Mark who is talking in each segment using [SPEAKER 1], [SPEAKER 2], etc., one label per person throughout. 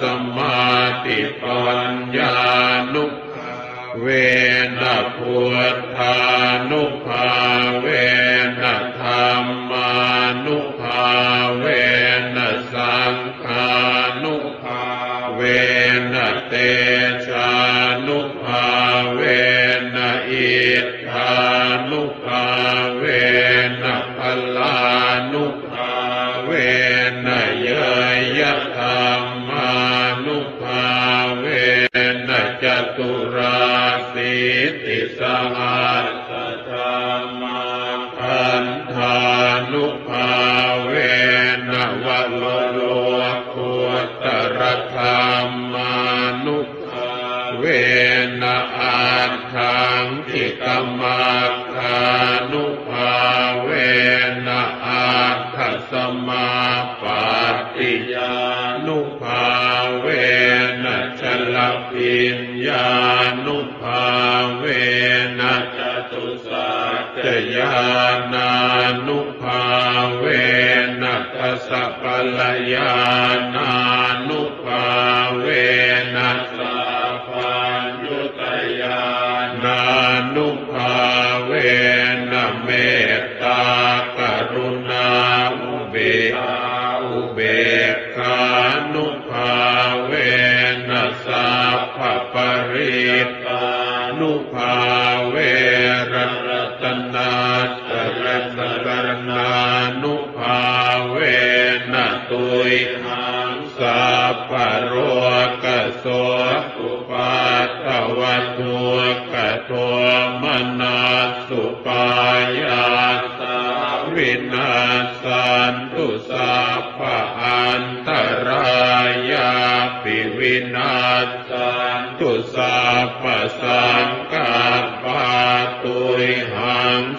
[SPEAKER 1] สมาติปัญญานุเวนะพุทธานุภาเวนะธรรมานุภาเวนะสังฆานุภาเวนะเตชานุภาเวนะอิทธานุภาเวนะพลานุภาเวนะเยยะธา ติสหัสสะธรรมาคันธานุภาเวนะวะโลโลกุตรธรรมานุภาเวนะอาทังทิกมัคคานุภาเวนะอาทัสมาปาติยานุภาเวนะชลปิญญานุภา จญานานุภาเวนะทัสสะปัลยานานุภาเวนะสัพพัญญุตยานานุภาเวนะเมตตากรุณาอุเบกาอุเบกขานุภาเวนะสัพพปริตานุภาเว ตุยหังสัพพะโรกโสอุปาทวัตุกโทมนาสุปายาสาวินาสันตุสัพพอันตรายาปิวินาสันตุสัพพสังกาปาตุยหัง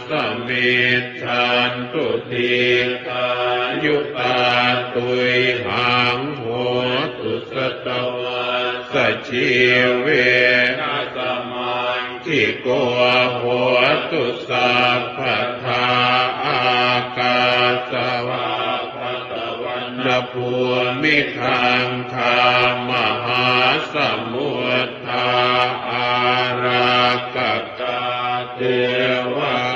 [SPEAKER 1] สเมชานตุติตายุตาตุยหังโหตุสตวาสชีเวนะสมังทิโกโหตุสัพพทาอากาสวะพตะวันนภูมิทังคามหาสมุทธาอารักตาเทวา